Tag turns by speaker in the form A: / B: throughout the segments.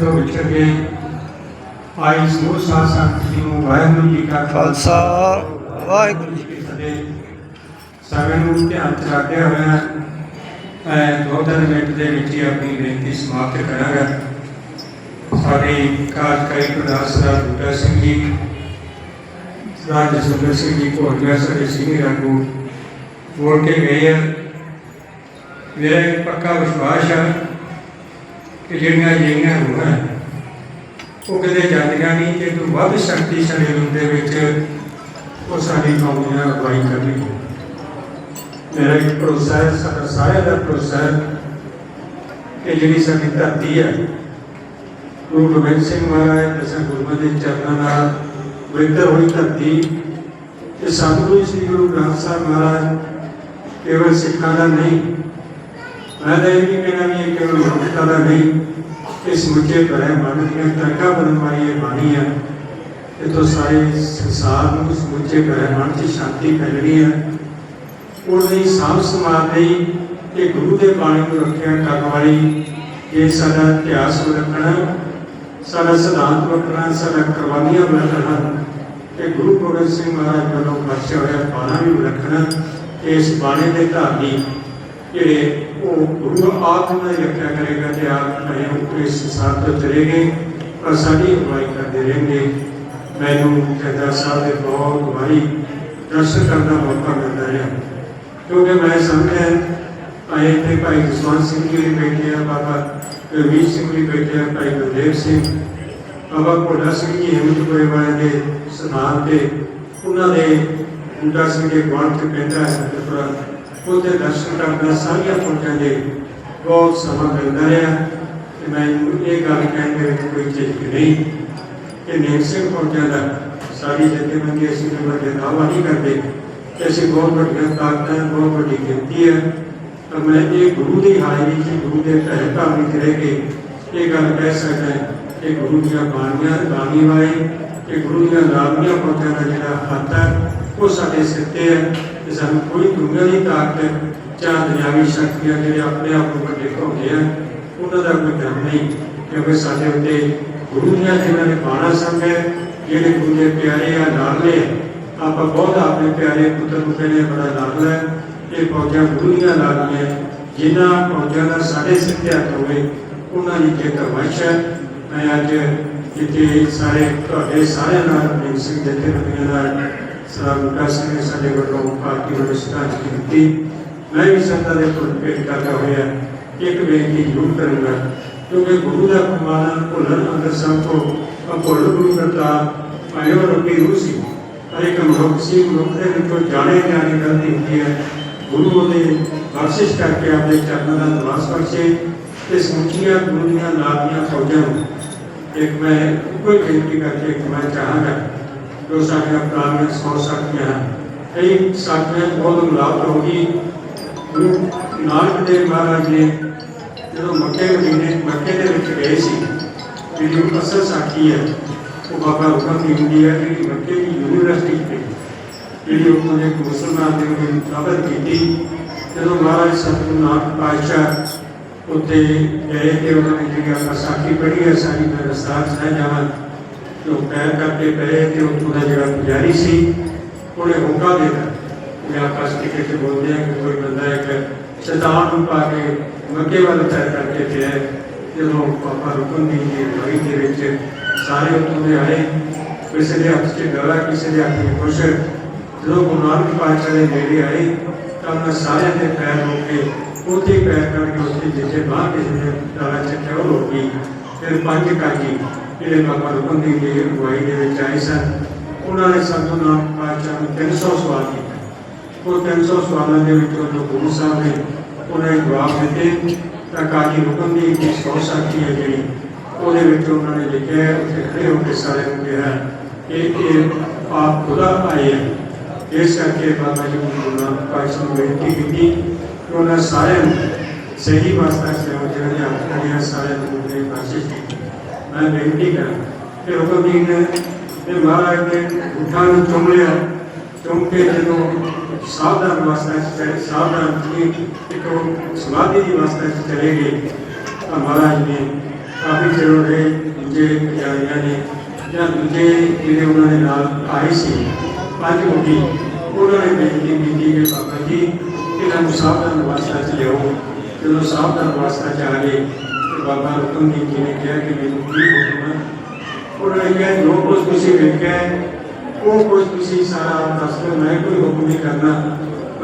A: ਤੋਂ ਵਿਛੜ ਗਏ ਆਈ ਸਮੂਹ ਸਾਧ ਸੰਗਤ ਜੀ ਨੂੰ ਵਾਹਿਗੁਰੂ ਜੀ ਕਾ
B: ਖਾਲਸਾ। ਵਾਹਿਗੁਰੂ ਜੀ
A: ਕੀ ਫਤਿਹ। ਸਾਰਿਆਂ ਨੂੰ ਧਿਆਨ ਚ ਰੱਖਦੇ ਹੋਏ ਮੈਂ ਦੋ ਤਿੰਨ ਮਿੰਟ ਦੇ ਵਿੱਚ ਹੀ ਆਪਣੀ ਬੇਨਤੀ ਸਮਾਪਤ ਕਰਾਂਗਾ। ਸਾਡੇ ਕਾਰਜਕਾਰੀ ਪ੍ਰਧਾਨ ਸਰਦਾਰ ਬੂਟਾ ਸਿੰਘ ਜੀ ਸਰਦਾਰ ਜਸਵਿੰਦਰ ਸਿੰਘ ਜੀ ਭੋਜਿਆ ਸਾਡੇ ਸੀਨੀਅਰ ਆਗੂ ਬੋਲ ਕੇ ਗਏ ਆ। ਮੇਰਾ ਪੱਕਾ ਵਿਸ਼ਵਾਸ ਹੈ ਕਿ ਜਿਹੜੀਆਂ ਜਿਹੜੀਆਂ ਰੂਹਾਂ ਉਹ ਕਦੇ ਜਾਂਦੀਆਂ ਨਹੀਂ ਤੇ ਤੋਂ ਵੱਧ ਸ਼ਕਤੀ ਸਾਡੇ ਰੂਹ ਦੇ ਵਿੱਚ ਉਹ ਸਾਡੀ ਕੌਮ ਦੀ ਅਗਵਾਈ ਕਰਨੀ ਮੇਰਾ ਇੱਕ ਭਰੋਸਾ ਹੈ, ਸਾਡਾ ਸਾਰਿਆਂ ਦਾ ਭਰੋਸਾ ਹੈ ਕਿ ਜਿਹੜੀ ਸਾਡੀ ਧਰਤੀ ਹੈ, ਗੁਰੂ ਗੋਬਿੰਦ ਸਿੰਘ ਮਹਾਰਾਜ ਦਸਾਂ ਗੁਰੂਆਂ ਦੇ ਚਰਨਾਂ ਨਾਲ ਪਵਿੱਤਰ ਹੋਈ ਧਰਤੀ ਇਹ ਸਤਿਗੁਰੂ ਸ੍ਰੀ ਗੁਰੂ ਗ੍ਰੰਥ ਸਾਹਿਬ ਮਹਾਰਾਜ ਕੇਵਲ ਸਿੱਖਾਂ ਦਾ ਨਹੀਂ ਮੈਂ ਤਾਂ ਇਹ ਵੀ ਕਹਿਣਾ ਵੀ ਇਹ ਕੇਵਲ ਮਨੁੱਖਤਾ ਦਾ ਨਹੀਂ ਇਹ ਸਮੁੱਚੇ ਬ੍ਰਹਿਮੰਡ ਦੀਆਂ ਤਰਕਾਂ ਬਣਨ ਵਾਲੀ ਇਹ ਬਾਣੀ ਹੈ ਇਹ ਤੋਂ ਸਾਰੇ ਸੰਸਾਰ ਨੂੰ ਸਮੁੱਚੇ ਬ੍ਰਹਿਮੰਡ 'ਚ ਸ਼ਾਂਤੀ ਫੈਲਣੀ ਹੈ ਉਹਦੀ ਸਾਂਭ ਸੰਭਾਲ ਲਈ ਇਹ ਗੁਰੂ ਦੇ ਬਾਣੀ ਨੂੰ ਰੱਖਿਆ ਕਰਨ ਵਾਲੀ। ਇਹ ਸਾਡਾ ਇਤਿਹਾਸ ਰੱਖਣਾ, ਸਾਡਾ ਸਿਧਾਂਤ ਰੱਖਣਾ, ਸਾਡਾ ਕੁਰਬਾਨੀਆਂ ਰੱਖਣਾ ਇਹ ਗੁਰੂ ਗੋਬਿੰਦ ਸਿੰਘ ਮਹਾਰਾਜ ਵੱਲੋਂ ਬਖਸ਼ਿਆ ਹੋਇਆ ਬਾਣਾ ਵੀ ਰੱਖਣਾ, ਇਸ ਬਾਣੇ ਦੇ ਧਾਰਨੀ ਜਿਹੜੇ ਉਹ ਗੁਰੂ ਆਪ ਰੱਖਿਆ ਕਰੇਗਾ ਤੇ ਆਪ ਭਲੇ ਉਹ ਇਸ ਸੰਸਾਰ ਪਰ ਸਾਡੀ ਅਗਵਾਈ ਕਰਦੇ ਰਹਿਣਗੇ। ਮੈਨੂੰ ਜੱਦਾ ਸਾਹਿਬ ਦੇ ਬਹੁਤ ਵਾਰੀ ਦਰਸ਼ਨ ਕਰਨ ਦਾ ਮੌਕਾ ਮਿਲਦਾ ਰਿਹਾ। ਕਿਉਂਕਿ ਮੈਂ ਸਮਝਿਆ ਆਏ ਤੇ ਭਾਈ ਜਸਵੰਤ ਸਿੰਘ ਜੀ ਵੀ ਬੈਠੇ ਆ, ਬਾਬਾ ਰਵੀਰ ਸਿੰਘ ਵੀ ਬੈਠੇ ਆ, ਭਾਈ ਗੁਰਦੇਵ ਸਿੰਘ, ਬਾਬਾ ਭੋਲਾ ਸਿੰਘ ਜੀ ਹਿੰਮਤਪੁਰੇ ਵਾਲੇ ਦੇ ਸਥਾਨ ਤੇ, ਉਹਨਾਂ ਦੇ ਬੂਟਾ ਸਿੰਘ ਦੇ ਗਵਾਂਢ ਤੇ ਪੈਂਦਾ ਹੈ ਉਹਦੇ ਦਰਸ਼ਨ ਕਰਨ ਦਾ ਸਾਰੀਆਂ ਪੁੰਜਾਂ ਦੇ ਬਹੁਤ ਸਮਾਂ ਮਿਲਦਾ ਰਿਹਾ ਤੇ ਮੈਂ ਇਹ ਗੱਲ ਕਹਿਣ ਦੇ ਵਿੱਚ ਕੋਈ ਝਿਜਕ ਨਹੀਂ ਕਿ ਨੇਕ ਸਿੰਘ ਪਹੁੰਚਿਆ ਦਾ ਸਾਰੀ ਜਥੇਬੰਦੀ ਅਸੀਂ ਨੰਬਰ ਦੇ ਦਾਵਾ ਨਹੀਂ ਕਰਦੇ ਕਿ ਅਸੀਂ ਬਹੁਤ ਵੱਡੀਆਂ ਤਾਕਤਾਂ, ਬਹੁਤ ਵੱਡੀ ਗਿਣਤੀ ਹੈ। ਤਾਂ ਮੈਂ ਇਹ ਗੁਰੂ ਦੀ ਹਾਜ਼ਰੀ 'ਚ ਗੁਰੂ ਦੇ ਘਰ ਘਰ ਵਿੱਚ ਰਹਿ ਕੇ ਇਹ ਗੱਲ ਕਹਿ ਸਕਦਾ ਕਿ ਗੁਰੂ ਦੀਆਂ ਬਾਣੀਆਂ, ਬਾਣੀ ਵਾਲੇ ਕਿ ਗੁਰੂ ਦੀਆਂ ਲਾਗੀਆਂ ਪਹੁੰਚਣ ਦਾ ਜਿਹੜਾ ਹੱਥ ਹੈ, ਉਹ ਸਾਡੇ ਸਿਰ ਤੇ ਹੈ। ਤੇ ਸਾਨੂੰ ਕੋਈ ਦੁਨੀਆ ਦੀ ਤਾਕਤ ਜਾਂ ਦੁਨਿਆਵੀ ਸ਼ਕਤੀਆਂ ਜਿਹੜੇ ਆਪਣੇ ਆਪ ਨੂੰ ਵੱਡੇ ਕਹਾਉਂਦੇ ਆ, ਉਹਨਾਂ ਦਾ ਕੋਈ ਡਰ ਨਹੀਂ, ਕਿਉਂਕਿ ਸਾਡੇ ਉੱਤੇ ਗੁਰੂ ਦੀਆਂ ਜਿਨ੍ਹਾਂ ਨੇ ਬਾਣਾ ਸੰਭਿਆ ਜਿਹੜੇ ਗੁਰੂ ਦੇ ਪਿਆਰੇ ਆ, ਲਾਡਲੇ ਆਪਾਂ ਬਹੁਤ ਆਪਣੇ ਪਿਆਰੇ ਪੁੱਤਰ ਨੂੰ ਕਹਿੰਦੇ ਬੜਾ ਲਾਡਲਾ ਇਹ ਫੌਜਾਂ ਗੁਰੂ ਦੀਆਂ ਲਾਡਲੀਆਂ ਜਿਨ੍ਹਾਂ ਫੌਜਾਂ ਦਾ ਸਾਡੇ ਸਿੱਖਿਆ ਹੱਥ ਹੋਵੇ, ਉਹਨਾਂ ਦੀ ਜੇਕਰ ਵੰਸ਼ ਹੈ, ਮੈਂ ਅੱਜ ਜਿੱਥੇ ਸਾਰੇ ਤੁਹਾਡੇ ਸਾਰਿਆਂ ਨਾਲ ਮੇਰੀ ਸਿੰਘ ਜਥੇਬੰਦੀਆਂ ਨਾਲ ਸਰਾ ਸਿੰਘ ਸਾਡੇ ਵੱਲੋਂ ਪਾਰਟੀ ਵੱਲੋਂ ਸ਼ਰਧਾਂਜਲੀ ਦਿੱਤੀ ਮੈਂ ਵੀ ਸੰਤਾਂ ਦੇ ਪੁੱਤ ਭੇਟ ਕਰਦਾ ਹੋਇਆ ਇੱਕ ਬੇਨਤੀ ਜ਼ਰੂਰ ਕਰੂੰਗਾ, ਕਿਉਂਕਿ ਗੁਰੂ ਦਾ ਪ੍ਰਮਾਣ ਭੁੱਲਣ ਅੰਦਰ ਸਭ ਤੋਂ ਅਭੁੱਲ ਗੁਰੂ ਕਰਤਾ ਆਇਓ ਰੱਬੀ ਰੂਹ ਸੀ ਹਰ ਇੱਕ ਮਨੁੱਖ ਸੀ, ਮਨੁੱਖ ਦੇ ਵਿੱਚੋਂ ਜਾਣੇ ਜਾਣੇ ਗਲਤੀ ਹੁੰਦੀ ਹੈ, ਗੁਰੂ ਉਹਦੇ ਬਖਸ਼ਿਸ਼ ਕਰਕੇ ਆਪਣੇ ਚਰਨਾਂ ਦਾ ਨਿਵਾਸ ਬਖਸ਼ੇ ਤੇ ਸਮੁੱਚੀਆਂ ਗੁਰੂ ਦੀਆਂ ਲਾਦੀਆਂ ਫੌਜਾਂ ਨੂੰ ਇੱਕ ਮੈਂ ਕੋਈ ਬੇਨਤੀ ਕਰਕੇ ਮੈਂ ਚਾਹਾਂਗਾ ਜੋ ਸਾਡੀਆਂ ਪ੍ਰਾਣੀਆਂ ਸੌ ਸਕਦੀਆਂ ਹਨ। ਕਈ ਸਾਡੀਆਂ ਬਹੁਤ ਮੁਲਾਕਾਤ ਹੋ ਗਈ ਗੁਰੂ ਨਾਨਕ ਦੇਵ ਮਹਾਰਾਜ ਨੇ ਜਦੋਂ ਮੱਕੇ ਮਦੀਨੇ ਮੱਕੇ ਦੇ ਵਿੱਚ ਗਏ ਸੀ, ਜਿਹੜੀ ਅਸਲ ਸਾਖੀ ਹੈ, ਉਹ ਬਾਬਾ ਹੁਕਮ ਦੀ ਹੁੰਦੀ ਹੈ, ਜਿਹੜੀ ਮੱਕੇ ਦੀ ਯੂਨੀਵਰਸਿਟੀ ਤੇ ਜਿਹੜੀ ਉਹਨਾਂ ਨੇ ਇੱਕ ਮੁਸਲਮਾਨ ਦੇ ਨੂੰ ਪ੍ਰਾਪਤ ਕੀਤੀ। ਜਦੋਂ ਮਹਾਰਾਜ ਸਤਿਗੁਰੂ ਨਾਨਕ ਪਾਤਸ਼ਾਹ ਉੱਤੇ ਗਏ ਤੇ ਉਹਨਾਂ ਨੇ ਜਿਹੜੀ ਆਪਾਂ ਸਾਖੀ ਪੜ੍ਹੀ ਹੈ, ਸਾਰੀ ਮੈਂ ਰਸਤਾ ਸਹਿ ਜਾਵਾਂ ਜੋ ਪੈਰ ਕਰਕੇ ਪਏ ਤੇ ਉੱਥੋਂ ਦਾ ਜਿਹੜਾ ਪੁਜਾਰੀ ਸੀ ਉਹਨੇ ਹੁਕਾ ਦੇ ਦਿੱਤਾ ਮੈਂ ਆਪਸ ਵਿੱਚ ਬੋਲਦੇ ਆ ਕਿ ਕੋਈ ਬੰਦਾ ਇੱਕ ਸ਼ੈਤਾਨ ਨੂੰ ਪਾ ਕੇ ਮੱਕੇ ਵੱਲ ਪੈਰ ਕਰਕੇ ਪਿਆ ਹੈ। ਜਦੋਂ ਪਾਪਾ ਰੁਕਨ ਦੀ ਦੀ ਅਗਵਾਈ ਦੇ ਵਿੱਚ ਸਾਰੇ ਉੱਥੋਂ ਦੇ ਆਏ ਕਿਸੇ ਦੇ ਹੱਥ 'ਚ ਗਲਾ ਕਿਸੇ ਦੇ ਹੱਥ 'ਚ ਕੁਛ ਜਦੋਂ ਗੁਰੂ ਨਾਨਕ ਪਾਤਸ਼ਾਹ ਦੇ ਨੇੜੇ ਆਏ ਤਾਂ ਉਹਨਾਂ ਸਾਰਿਆਂ ਦੇ ਪੈਰ ਹੋ ਕੇ ਉੱਥੇ ਹੀ ਪੈਰ ਕਰਕੇ ਉੱਥੇ ਜਿੱਥੇ ਬਾਹਰ ਕਿਸੇ ਨੇ ਡਾਲਾ ਚੱਕਿਆ ਉਹ ਹੋ ਗਈ ਫਿਰ ਪੰਜ ਕਾਜੀ ਜਿਹੜੇ ਬਾਬਾ ਰੁਕਨ ਦੀ ਦੀ ਅਗਵਾਈ ਦੇ ਵਿੱਚ ਆਏ ਸਨ ਉਹਨਾਂ ਨੇ ਸੰਤੋ ਨਾਨਕ ਪਾਤਸ਼ਾਹ ਨੂੰ 300 ਸਵਾਲ ਕੀਤੇ ਉਹ 300 ਸਵਾਲਾਂ ਦੇ ਵਿੱਚੋਂ ਜੋ ਗੁਰੂ ਸਾਹਿਬ ਨੇ ਉਹਨਾਂ ਨੇ ਜਵਾਬ ਦਿੱਤੇ ਤਾਂ ਕਾਜੀ ਹੁਕਮ ਦੀ ਇੱਕ ਸੌ ਸਾਖੀ ਹੈ ਜਿਹੜੀ ਉਹਦੇ ਵਿੱਚ ਉਹਨਾਂ ਨੇ ਲਿਖਿਆ ਹੈ, ਉੱਥੇ ਖੜੇ ਹੋ ਕੇ ਸਾਰਿਆਂ ਨੂੰ ਕਿਹਾ ਕਿ ਇਹ ਆਪ ਖੁਦਾ ਆਏ ਹੈ ਇਸ ਕਰਕੇ ਬਾਬਾ ਜੀ ਨੂੰ ਗੁਰੂ ਨਾਨਕ ਪਾਤਸ਼ਾਹ ਨੂੰ ਬੇਨਤੀ ਕੀਤੀ ਕਿ ਉਹਨਾਂ ਸਾਰਿਆਂ ਨੂੰ ਸਹੀ ਵਾਸਤਾ ਸੇਵਾ ਜਿਹੜੇ ਆਖਿਆ ਗਿਆ ਸਾਰਿਆਂ ਨੂੰ ਦੇ ਬਖਸ਼ਿਸ਼ ਕੀਤੀ ਮੈਂ ਬੇਨਤੀ ਕਰਾਂ ਕਿ ਹੁਕਮ ਜੀ ਨੇ ਤੇ ਮਹਾਰਾਜ ਨੇ ਉਠਾਂ ਨੂੰ ਚੁੰਮ ਲਿਆ, ਚੁੰਮ ਕੇ ਜਦੋਂ ਸਾਵਧਾਨ ਵਾਸਤੇ ਚ ਚਲੇ, ਸਾਵਧਾਨ ਜੀ ਇੱਕ ਸਮਾਧੀ ਦੀ ਵਾਸਤੇ ਚਲੇ ਗਏ, ਤਾਂ ਮਹਾਰਾਜ ਨੇ ਕਾਫੀ ਚਿਰ ਹੋ ਦੂਜੇ ਪੰਜਾਬੀਆਂ ਨੇ ਜਾਂ ਦੂਜੇ ਜਿਹੜੇ ਉਹਨਾਂ ਦੇ ਨਾਲ ਆਏ ਸੀ ਪੰਜ ਮੁੰਡੀ ਉਹਨਾਂ ਨੇ ਬੇਨਤੀ ਕੀਤੀ ਕਿ ਬਾਬਾ ਜੀ, ਇਹਨਾਂ ਨੂੰ ਸਾਵਧਾਨ ਵਾਸਤੇ ਲਿਆਓ। ਜਦੋਂ ਸਾਵਧਾਨ ਵਾਸਤੇ ਚ ਆ ਗਏ ਤੇ ਬਾਬਾ ਰਤਨ ਜੀ ਨੇ ਕਿਹਾ ਕਿ ਮੈਨੂੰ ਕੀ ਹੁਕਮ ਹੈ ਉਹਨਾਂ ਨੇ ਕਿਹਾ ਜੋ ਕੁਝ ਤੁਸੀਂ ਵੇਖਿਆ ਹੈ, ਉਹ ਕੁਝ ਤੁਸੀਂ ਸਾਰਾ ਦੱਸ ਦਿਓ ਮੈਂ ਕੋਈ ਹੁਕਮ ਨਹੀਂ ਕਰਨਾ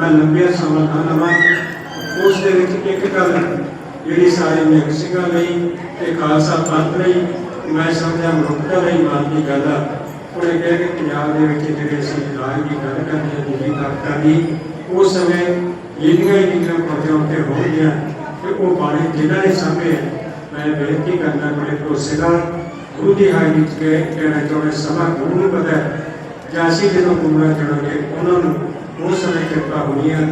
A: ਮੈਂ ਲੰਬੀਆਂ ਸਮਾਂ ਨਾ ਲਵਾਂ ਉਸ ਦੇ ਵਿੱਚ ਇੱਕ ਗੱਲ ਜਿਹੜੀ ਸਾਰੇ ਨਿਹੰਗ ਸਿੰਘਾਂ ਲਈ ਤੇ ਖਾਲਸਾ ਪੰਥ ਲਈ ਮੈਂ ਸਮਝਿਆ ਮਨੁੱਖਤਾ ਲਈ ਮਾਨ ਦੀ ਗੱਲ ਆ ਉਹਨੇ ਕਿਹਾ ਕਿ ਪੰਜਾਬ ਦੇ ਵਿੱਚ ਜਿਹੜੇ ਅਸੀਂ ਰਾਜ ਦੀ ਗੱਲ ਕਰਦੇ ਹਾਂ ਦੂਜੀ ਤਾਕਤਾਂ ਦੀ ਉਸ ਸਮੇਂ ਜਿਹੜੀਆਂ ਜਿਹੜੀਆਂ ਫੌਜਾਂ ਉੱਤੇ ਹੋਣਗੀਆਂ ਤੇ ਉਹ ਬਾਣੀ ਜਿਨ੍ਹਾਂ ਨੇ ਸਾਹਮਣੇ ਮੈਂ ਬੇਨਤੀ ਕਰਨਾ ਬੜੇ ਭਰੋਸੇ ਨਾਲ ਗੁਰੂ ਦੀ ਹਾਜ਼ਰੀ ਵਿੱਚ ਕੇ ਕਹਿਣਾ ਚਾਹੁੰਦਾ ਸਮਾਂ ਗੁਰੂ ਨੂੰ ਪਤਾ ਹੈ ਜਾਂ ਅਸੀਂ ਜਦੋਂ ਗੁਰੂਆਂ ਚੜਾਂਗੇ ਉਹਨਾਂ ਨੂੰ ਉਸ ਸਮੇਂ ਕਿਰਪਾ ਹੋਣੀ ਹੈ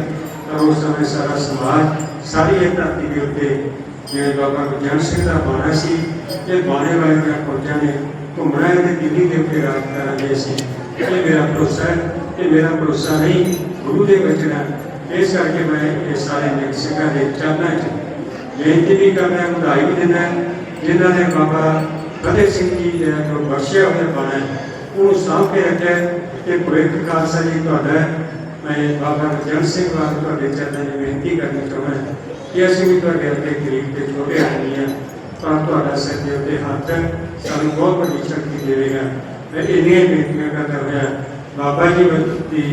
A: ਤਾਂ ਉਸ ਸਮੇਂ ਸਾਰਾ ਸਮਾਜ, ਸਾਰੀ ਇਹ ਧਰਤੀ ਦੇ ਉੱਤੇ ਜਿਵੇਂ ਬਾਬਾ ਗੁਰਜਨ ਸਿੰਘ ਦਾ ਬਾਣਾ ਸੀ, ਇਹ ਬਾਣੇ ਵਾਲੇ ਦੀਆਂ ਫੌਜਾਂ ਨੇ ਘੁੰਮਣਾ ਇਹਦੇ ਦਿੱਲੀ ਦੇ ਉੱਤੇ ਰਾਜ ਕਰਾਂਗੇ ਸੀ। ਇਹ ਮੇਰਾ ਭਰੋਸਾ ਹੈ, ਇਹ ਮੇਰਾ ਭਰੋਸਾ ਨਹੀਂ, ਗੁਰੂ ਦੇ ਵਚਨ ਹੈ ਇਸ ਕਰਕੇ ਮੈਂ ਇਹ ਸਾਰੇ ਨਿਕ ਸਿੰਘਾਂ ਦੇ ਚਰਨਾਂ 'ਚ ਬੇਨਤੀ ਵੀ ਕਰਨਾ ਵਧਾਈ ਵੀ ਦਿੰਦਾ ਜਿਨ੍ਹਾਂ ਨੇ ਬਾਬਾ ਫਤਿਹ ਸਿੰਘ ਜੀ ਜਿਹੜਾ ਜੋ ਬਖਸ਼ਿਆ ਹੋਇਆ ਬਾਣਾ ਹੈ, ਉਹ ਸਾਂਭ ਕੇ ਰੱਖਿਆ ਹੈ ਤੇ ਭਵਿੱਖ ਖਾਲਸਾ ਜੀ ਤੁਹਾਡਾ ਹੈ। ਮੈਂ ਬਾਬਾ ਗੁਰਜਨ ਸਿੰਘ ਵਾਲ ਤੁਹਾਡੇ ਚਰਨਾਂ 'ਚ ਬੇਨਤੀ ਕਰਨੀ ਚਾਹੁੰਦਾ ਹਾਂ ਕਿ ਅਸੀਂ ਵੀ ਤੁਹਾਡੇ ਅੱਗੇ ਗਰੀਬ ਤੇ ਛੋਟੇ ਆਦਮੀ ਹਾਂ ਪਰ ਤੁਹਾਡਾ ਸਿਰ ਦੇ ਉੱਤੇ ਹੱਥ ਹੈ, ਸਾਨੂੰ ਬਹੁਤ ਵੱਡੀ ਸ਼ਕਤੀ ਦੇਵੇਗਾ ਮੈਂ ਇੰਨੀਆਂ ਹੀ ਬੇਨਤੀਆਂ ਕਰਦਾ ਹੋਇਆ ਬਾਬਾ ਜੀ ਦੀ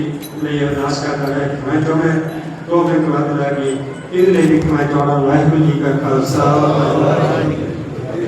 A: ਲਈ ਅਰਦਾਸ ਕਰਦਾ ਹੈ ਮੈਂ ਚਾਹੁੰਦਾ ਦੋ ਮਿੰਟ ਬਾਅਦ ਲੱਗੀ ਇਹਦੇ ਲਈ ਮੈਂ ਚਾਹੁੰਦਾ ਵਾਹਿਗੁਰੂ ਜੀ ਕਾ ਖਾਲਸਾ। ਵਾਹਿਗੁਰੂ ਜੀ